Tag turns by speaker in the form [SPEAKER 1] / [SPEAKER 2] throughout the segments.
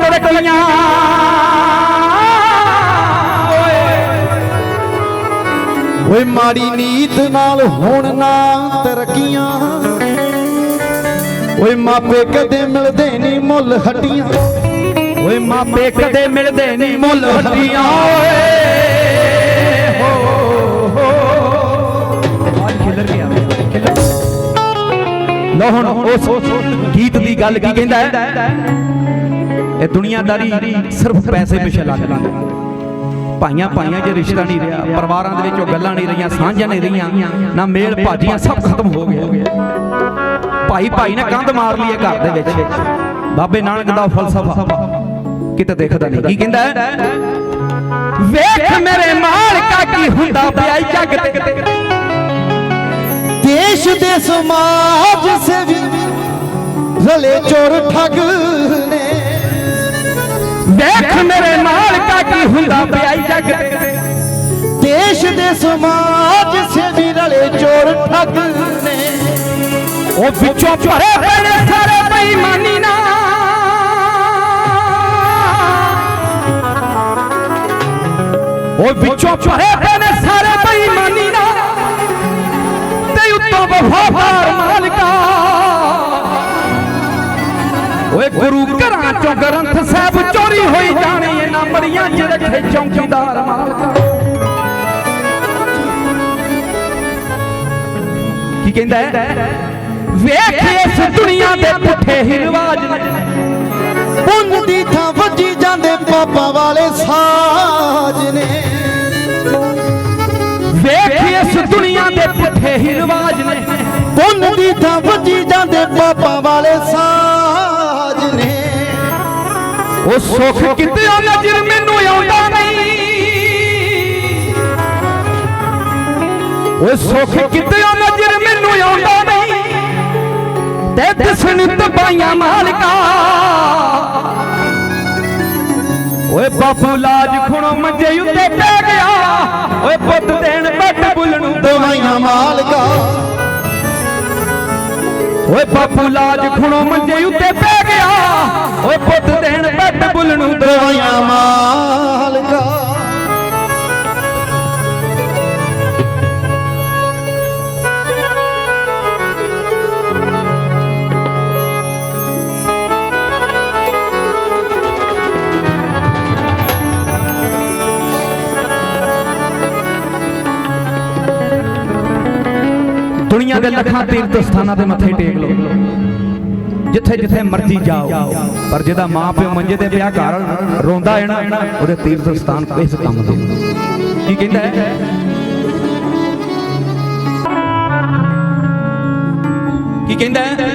[SPEAKER 1] ਤਰੱਕੀਆਂ
[SPEAKER 2] ਓਏ ਮਾੜੀ ਨੀਤ ਨਾਲ ਹੋਣ ਨਾ ਤਰੱਕੀਆਂ। ਓਏ ਮਾਪੇ ਕਦੇ ਮਿਲਦੇ ਨਹੀਂ ਮੁੱਲ ਹੱਡੀਆਂ
[SPEAKER 1] ਓਏ ਮਾਪੇ ਕਦੇ ਮਿਲਦੇ ਨਹੀਂ ਮੁੱਲ ਹੱਡੀਆਂ ਓਏ ਹੋ ਹੋ ਅੱਜ ਖਿਲਰ ਗਿਆ ਖਿਲਰ ਲੋ ਹੁਣ ਉਸ ਗੀਤ ਦੀ ਗੱਲ ਕੀ ਕਹਿੰਦਾ ਹੈ? ਇਹ ਦੁਨੀਆਦਾਰੀ ਸਿਰਫ ਪੈਸੇ ਪਿੱਛੇ ਲੱਗ ਗਈ ਭਾਈਆਂ ਭਾਈਆਂ 'ਚ ਰਿਸ਼ਤਾ ਨਹੀਂ ਰਿਹਾ, ਪਰਿਵਾਰਾਂ ਦੇ ਵਿੱਚ ਉਹ ਗੱਲਾਂ ਨਹੀਂ ਰਹੀਆਂ, ਸਾਂਝਾਂ ਨਹੀਂ ਰਹੀਆਂ, ਨਾ ਮੇਲ ਭਾਜੀਆਂ, ਸਭ ਖਤਮ ਹੋ ਗਏ ਭਾਈ ਭਾਈ ਨੇ ਕੰਧ ਮਾਰ ਲਈ ਘਰ ਦੇ ਵਿੱਚ। ਬਾਬੇ ਨਾਨਕ ਦਾ ਫਲਸਫਾ ਕਿਤੇ ਦੇਖਦਾ ਨਹੀਂ। ਕੀ ਕਹਿੰਦਾ ਵੇਖ ਮੇਰੇ ਮਾਲਕਾ ਕੀ ਹੁੰਦਾ ਪਿਆ ਈ ਤੇ।
[SPEAKER 2] ਦੇਸ਼ ਦੇ ਸਮਾਜ ਸੇਵੀ ਰਲੇ ਚੋਰ ਠੱਗ
[SPEAKER 1] ਵੇਖ ਮੇਰੇ ਮਾਲਕਾ ਕੀ ਹੁੰਦਾ ਪਿਆ ਈ
[SPEAKER 2] ਦੇਸ਼ ਦੇ ਸਮਾਜ ਸੇਵੀ ਰਲੇ ਚੋਰ ਠੱਗ ਨੇ।
[SPEAKER 1] ਉਹ ਵਿੱਚੋਂ ਭਰੇ ਪਏ ਨੇ ਸਾਰੇ ਬੇਈਮਾਨੀ ਨਾਲ। ਉਹ ਵਿੱਚੋਂ ਭਰੇ ਪਏ ਸਾਰੇ ਬੇਈਮਾਨੀ ਨਾਲ। ਤੇ ਉੱਤੋਂ ਵਫਾਦਾਰ ਮਾਲਕਾ ਓਏ ਗੁਰੂ ਘਰਾਂ ਚੋਂ ਗ੍ਰੰਥ ਸਾਹਿਬ ਚੋਰੀ ਹੋਈ ਜਾਣੀ ਇਹਨਾਂ ਮੜੀਆਂ 'ਚ ਰੱਖੇ ਚੌਕੀਦਾਰ ਮਾਲਕਾ ਕੀ ਕਹਿੰਦਾ ਹੈ? ਵੇਖ ਇਸ ਦੁਨੀਆ ਦੇ ਪੁੱਠੇ ਹੀ ਰਿਵਾਜ ਨੇ।
[SPEAKER 2] ਪੁੰਨ ਦੀ ਥਾਂ ਵੱਜੀ ਜਾਂਦੇ ਪਾਪਾ ਵਾਲੇ ਸਾਜ ਨੇ।
[SPEAKER 1] ਵੇਖ ਇਸ ਦੁਨੀਆ ਦੇ ਪੁੱਠੇ ਹੀ ਰਿਵਾਜ ਨੇ।
[SPEAKER 2] ਪੁੰਨ ਦੀ ਥਾਂ ਵੱਜੀ ਜਾਂਦੇ ਪਾਪਾ ਵਾਲੇ ਸਾਜ
[SPEAKER 1] ਉਹ ਸੁੱਖ ਕਿਤੇ ਉਹ ਨਜ਼ਰ ਮੈਨੂੰ ਆਉਂਦਾ ਨਹੀਂ। ਉਹ ਸੁੱਖ ਕਿਤੇ ਉਹ ਨਜ਼ਰ ਮੈਨੂੰ ਆਉਂਦਾ ਨਹੀਂ। ਤੇ ਦਿਸਣ ਤਬਾਈਆਂ ਮਾਲਕਾ। ਓਏ ਬਾਪੂ ਲਾਜ ਖੁਣੋ ਮੰਜੇ ਉੱਤੇ ਪੈ ਗਿਆ। ਓਏ ਪੁੱਤ ਦੇਣ ਬੱਟ ਬੁੱਲ ਨੂੰ
[SPEAKER 2] ਦਵਾਈਆਂ ਮਾਲਕਾ।
[SPEAKER 1] ਓਏ ਬਾਪੂ ਲਾਜ ਖੁਣੋ ਮੰਜੇ ਉੱਤੇ ਪੈ ਗਿਆ। ਓਏ ਪੁੱਤ ਦੇਣ ਬੱਟ ਬੁੱਲ ਨੂੰ
[SPEAKER 2] ਦਵਾਈਆਂ ਮਾਲਕਾ
[SPEAKER 1] ਦੁਨੀਆ ਦੇ ਲੱਖਾਂ ਤੀਰਥ ਸਥਾਨਾਂ ਤੇ ਮੱਥੇ ਟੇਕ ਲਓ। ਜਿੱਥੇ ਜਿੱਥੇ ਮਰਜ਼ੀ ਜਾਓ। ਪਰ ਜਿਹਦਾ ਮਾਂ ਪਿਓ ਮੰਜੇ ਤੇ ਪਿਆ ਘਰ ਰੋਂਦਾ ਹੈ ਨਾ ਉਹਦੇ ਤੀਰਥ ਸਥਾਨ ਇਸ ਕੰਮ ਦੇ। ਕੀ ਕਹਿੰਦਾ ਹੈ? ਕੀ ਕਹਿੰਦਾ ਹੈ?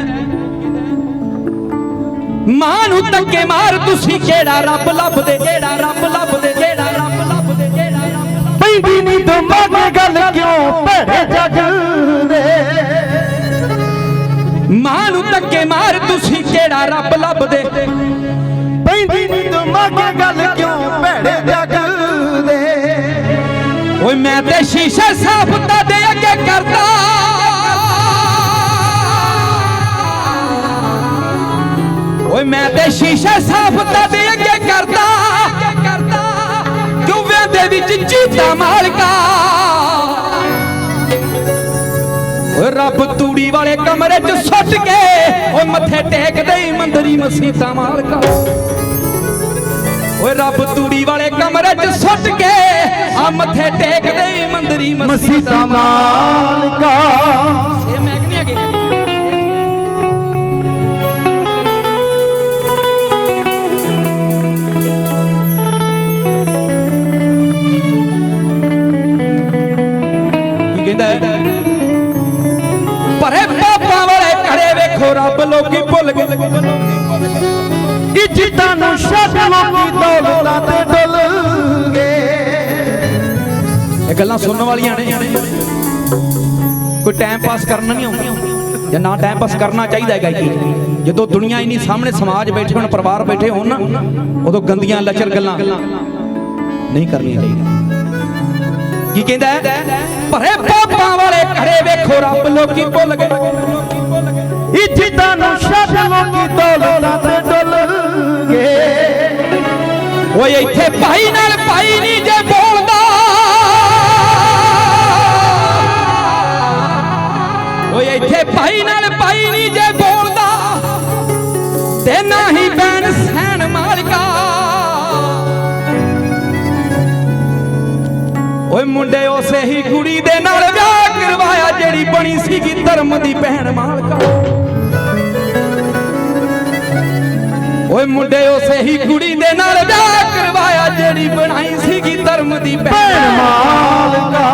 [SPEAKER 1] ਮਾਂ ਨੂੰ ਧੱਕੇ ਮਾਰ ਤੁਸੀਂ ਕਿਹੜਾ ਰੱਬ ਲੱਭਦੇ? ਜਿਹੜਾ ਰੱਬ ਲੱਭਦੇ? ਜਿਹੜਾ ਰੱਬ ਲੱਭਦੇ? ਜਿਹੜਾ ਰੱਬ
[SPEAKER 2] ਪੈਂਦੀ ਨਹੀਂ ਦਿਮਾਗੇ ਗੱਲ ਕਿਉਂ? ਭੜੇ ਜੱਗ
[SPEAKER 1] ਮਾਰ ਤੁਸੀਂ ਕਿਹੜਾ ਰੱਬ ਲੱਭਦੇ?
[SPEAKER 2] ਪੈਂਦੀ ਨਹੀਂ ਦਿਮਾਗੇ ਗੱਲ ਕਿਉਂ ਭੜੇ ਜੱਗ ਦੇ
[SPEAKER 1] ਓਏ ਮੈਂ ਤੇ ਸ਼ੀਸ਼ੇ ਸਾਫ਼ ਤੁਹਾਡੇ ਅੱਗੇ ਕਰਦਾ। ਓਏ ਮੈਂ ਤੇ ਸ਼ੀਸ਼ੇ ਸਾਫ਼ ਤੁਹਾਡੇ ਅੱਗੇ ਕਰਦਾ। ਕਿਉਂ ਵੇਂਦੇ ਵਿੱਚ ਜੀਤਾ ਮਾਲਕਾ। ਰੱਬ ਤੂੜੀ ਵਾਲੇ ਕਮਰੇ 'ਚ ਸੁੱਟ ਕੇ ਓਏ ਮੱਥੇ ਟੇਕਦੇ ਹੀ ਮੰਦਰੀ ਮਸੀਤਾਂ ਮਾਲਕਾ। ਓਏ ਰੱਬ ਤੂੜੀ ਵਾਲੇ ਕਮਰੇ 'ਚ ਸੁੱਟ ਕੇ ਆ ਮੱਥੇ ਟੇਕਦੇ ਹੀ ਮੰਦਰੀ ਮਸੀਤਾਂ
[SPEAKER 2] ਮਸੀਤਾ ਮਾਲਕਾ।
[SPEAKER 1] ਪਰੇ ਪਾਪਾਂ ਵਾਲੇ ਘਰੇ ਵੇਖੋ, ਰੱਬ ਲੋਕੀ ਭੁੱਲ ਗਏ।
[SPEAKER 2] ਇੱਜ਼ਤਾਂ ਨੂੰ ਛੱਡ ਲੋਕੀ ਦੌਲਤਾਂ ਤੇ ਡੁੱਲ ਗਏ
[SPEAKER 1] ਇਹ ਗੱਲਾਂ ਸੁਣਨ ਵਾਲੀਆਂ ਨੇ। ਕੋਈ ਟਾਈਮ ਪਾਸ ਕਰਨਾ ਨਹੀਂ ਆਉਂਦਾ। ਜਾਂ ਨਾ ਟਾਈਮ ਪਾਸ ਕਰਨਾ ਚਾਹੀਦਾ ਹੈਗਾ ਜੀ। ਜਦੋਂ ਦੁਨੀਆ ਇੰਨੀ ਸਾਹਮਣੇ ਸਮਾਜ ਬੈਠੇ ਹੋਣ, ਪਰਿਵਾਰ ਬੈਠੇ ਹੋਣ ਨਾ, ਉਦੋਂ ਗੰਦੀਆਂ, ਲੱਚਰ ਗੱਲਾਂ ਨਹੀਂ ਕਰਨੀਆਂ ਚਾਹੀਦੀਆਂ। ਕੀ ਕਹਿੰਦਾ ਹੈ? ਭਰੇ ਪਾਪਾਂ ਵਾਲੇ ਘਰੇ ਵੇਖੋ ਰੱਬ ਲੋਕੀ ਭੁੱਲ ਗਏ।
[SPEAKER 2] ਇੱਜ਼ਤਾਂ ਨੂੰ ਛੱਡ ਲੋਕੀ ਦੌਲਤਾਂ ਤੇ ਡੁੱਲ ਗਏ।
[SPEAKER 1] ਓਏ ਇੱਥੇ ਭਾਈ ਨਾਲ ਭਾਈ ਨਹੀਂ ਜੇ ਓਏ ਮੁੰਡੇ ਉਸੇ ਹੀ ਕੁੜੀ ਦੇ ਨਾਲ ਵਿਆਹ ਕਰਵਾਇਆ ਜਿਹੜੀ ਬਣੀ ਸੀਗੀ ਧਰਮ ਦੀ ਭੈਣ ਮਾਲਕਾ। ਓਏ ਮੁੰਡੇ ਉਸੇ ਹੀ ਕੁੜੀ ਦੇ ਨਾਲ ਵਿਆਹ ਕਰਵਾਇਆ ਜਿਹੜੀ ਬਣਾਈ ਸੀਗੀ ਧਰਮ ਦੀ ਭੈਣ ਮਾਲਕਾ।